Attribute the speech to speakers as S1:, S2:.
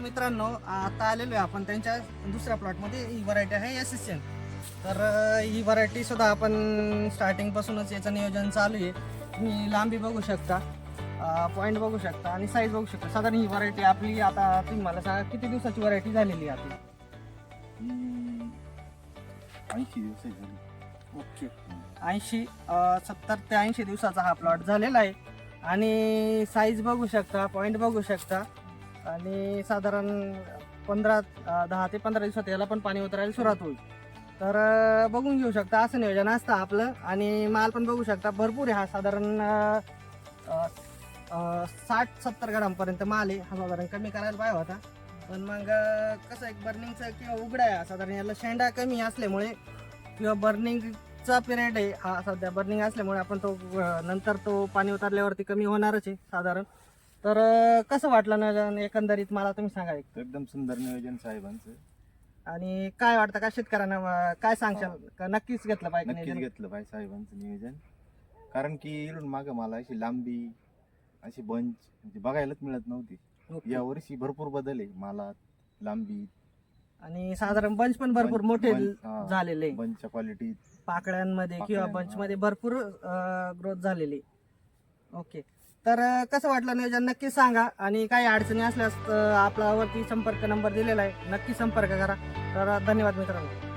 S1: मित्रांनो आता आलेलो आहे आपण त्यांच्या दुसऱ्या प्लॉटमध्ये ही व्हरायटी आहे एस एस एन तर ही व्हरायटी सुद्धा आपण स्टार्टिंग पासूनच याचं नियोजन चालू आहे. तुम्ही लांबी बघू शकता पॉईंट बघू शकता आणि साईज बघू शकता. साधारण ही व्हरायटी आपली आता तुम्ही मला सांगा किती दिवसाची व्हरायटी झालेली आहे आपली?
S2: ऐंशी दिवस
S1: ओके. ऐंशी सत्तर ते ऐंशी दिवसाचा हा प्लॉट झालेला आहे. आणि साईज बघू शकता पॉईंट बघू शकता. आणि साधारण पंधरा दहा ते पंधरा दिवसात याला पण पाणी उतरायला सुरुवात होईल. तर बघून घेऊ शकता असं नियोजन असतं आपलं. आणि माल पण बघू शकता भरपूर आहे हा. साधारण साठ सत्तर ग्रामपर्यंत माल आहे. हा साधारण कमी करायला पाहिजे होता. पण मग कसं एक बर्निंगचं किंवा उघडा आहे. साधारण याला शेंडा कमी असल्यामुळे किंवा बर्निंगचा पिरियड आहे हा. सध्या बर्निंग असल्यामुळे आपण तो नंतर तो पाणी उतरल्यावरती कमी होणारच आहे साधारण. तर अं, कसं वाटलं ना एकंदरीत मला तुम्ही सांगा एक.
S2: एकदम सुंदर नियोजन साहेबांचं.
S1: आणि काय वाटतं? का शेतकऱ्यांना अं, काय सांगशाल? का नक्कीच घेतलं पाहिजे
S2: नक्कीच
S1: नियोजन?
S2: घेतलं पाहिजे साहेबांचं नियोजन. कारण की इकडून मागं मला अशी लांबी अशी बंच म्हणजे बघायलाच मिळत नव्हती.
S1: ओके.
S2: या वर्षी भरपूर बदल आहे. मालात लांबी.
S1: आणि साधारण बंच पण भरपूर मोठे झालेले
S2: बंचच्या क्वालिटीत
S1: पाकळ्यांमध्ये किंवा बंच मध्ये भरपूर ग्रोथ झालेली ओके. तर कसं वाटलं नियोजन? नक्की सांगा. आणि काही अडचणी असल्यास आपल्यावरती संपर्क नंबर दिलेला आहे. नक्की संपर्क करा. तर धन्यवाद मित्रांनो.